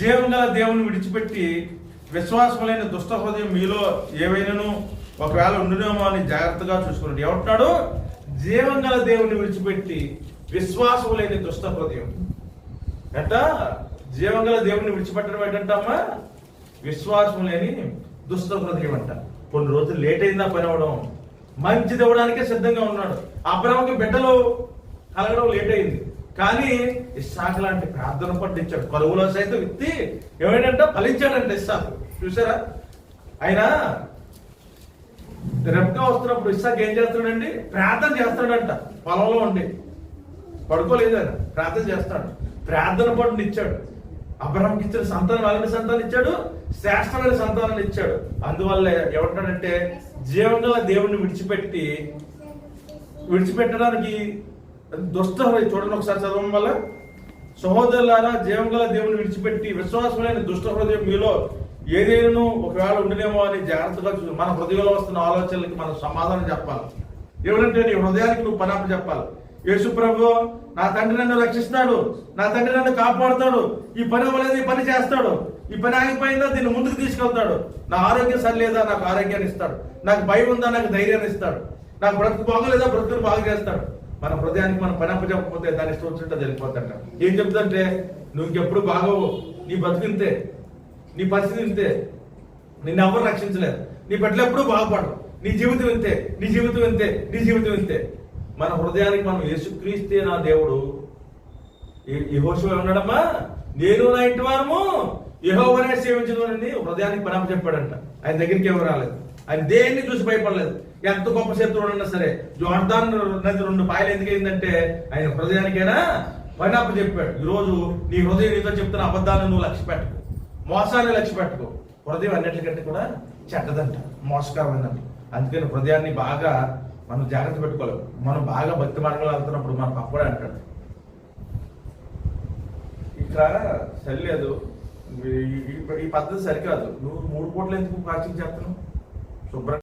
జీవం గల దేవుని విడిచిపెట్టి విశ్వాసములైన దుష్ట హృదయం మీలో ఏవైనాను ఒకవేళ ఉండునేమో అని జాగ్రత్తగా చూసుకున్నాడు ఏమంటున్నాడు? జీవం గల దేవుని విడిచిపెట్టి విశ్వాసములైన దుష్ట హృదయం. ఎట్ట జీవం గల దేవుని విడిచిపెట్టడం ఏంటంటమ్మా? విశ్వాసం లేని దుష్ట హృదయం అంట. కొన్ని రోజులు లేట్ అయిందా పని అవ్వడం మంచిది ఇవ్వడానికే సిద్ధంగా ఉన్నాడు. అబ్రహంకి బిడ్డలు కలగడం లేట్ అయింది. కానీ ఇస్సాక్ లాంటి ప్రార్థన పండించాడు కరువులో సైతం విత్తి ఏమైందంట ఫలించాడంట ఇస్సాక్. చూసారా ఆయన రెప్గా వస్తున్నప్పుడు ఇస్సాక్ ఏం చేస్తాడండి ప్రార్థన చేస్తాడంట పొలంలో ఉండి. పడుకోలేదు ఆయన. ప్రార్థన చేస్తాడు ప్రార్థన పండుని ఇచ్చాడు అబ్రహంకి ఇచ్చిన సంతానం అలాంటి సంతానం ఇచ్చాడు? శ్రేష్టమైన సంతానాన్ని ఇచ్చాడు. అందువల్ల ఏమంటాడంటే జీవంగా దేవుణ్ణి విడిచిపెట్టి విడిచిపెట్టడానికి దుష్ట చూడండి ఒకసారి చదవడం వల్ల. సహోదరులారా జీవంగల దేవుని విడిచిపెట్టి విశ్వాసమైన దుష్ట హృదయం మీలో ఏదైనా ఒకవేళ ఉండినేమో అని జాగ్రత్తగా చూ మన హృదయంలో వస్తున్న ఆలోచనలకి మనం సమాధానం చెప్పాలి. ఎవరంటే నీ హృదయానికి నువ్వు పనాప చెప్పాలి. యేసు ప్రభు నా తండ్రి నన్ను రక్షిస్తాడు. నా తండ్రి నన్ను కాపాడుతాడు. ఈ పని అవ్వలేదు ఈ పని చేస్తాడు. ఈ పని ఆగిపోయిందా? దీన్ని ముందుకు తీసుకెళ్తాడు. నా ఆరోగ్యం సరిలేదా? నాకు ఆరోగ్యాన్ని ఇస్తాడు. నాకు భయం ఉందా? నాకు ధైర్యాన్ని ఇస్తాడు. నాకు బ్రతుకు బాగలేదా? బ్రతుకుని బాగు చేస్తాడు. మన హృదయానికి మనం పని అప్పచెప్పకపోతే దాని ఇష్టం వచ్చినట్టు ఏం చెప్తుంటే నువ్వు ఇంకెప్పుడు బాగోవు. నీ బతికింతే నీ పరిస్థితి ఇంతే. నిన్ను ఎవరు రక్షించలేదు. నీ బిడ్డలు ఎప్పుడూ బాగుపడరు. నీ జీవితం ఇంతే. నీ జీవితం ఇంతే. నీ జీవితం ఇంతే. మన హృదయానికి మనం యేసుక్రీస్తే నా దేవుడు. యహోశివ ఉన్నాడమ్మా. నేను నా ఇంటి వారము. యహోవనే సేవించదోనని హృదయానికి పని చెప్పాడంట. ఆయన దగ్గరికి ఎవరు రాలేదు. ఆయన దేన్ని చూసి భయపడలేదు. ఎంత గొప్ప శత్రువు ఉన్నా సరే జోర్దాన్ నది రెండు పాయలు ఎందుకు అయిందంటే ఆయన హృదయానికైనా పైనాపు అప్ప చెప్పాడు. ఈరోజు నీ హృదయం నీతో చెప్తున్న అబద్ధాలను నువ్వు లక్ష్య పెట్టుకో. మోసాన్ని లక్ష్య పెట్టుకో. హృదయం అన్నిటికంటే కూడా చెడ్డదంట. మోసకరమైనదంట. అందుకని హృదయాన్ని బాగా మనం జాగ్రత్త పెట్టుకోలేము మనం బాగా భక్తి మార్గంలో వెళ్తున్నప్పుడు మనకు అప్పుడే అంటాడు. ఇక్కడ సరిలేదు. ఈ- ఈ- ఈ పద్ధతి సరికాదు. నువ్వు మూడు పూటలు ఎందుకు ప్రాచీన చేస్తున్నావు? comprar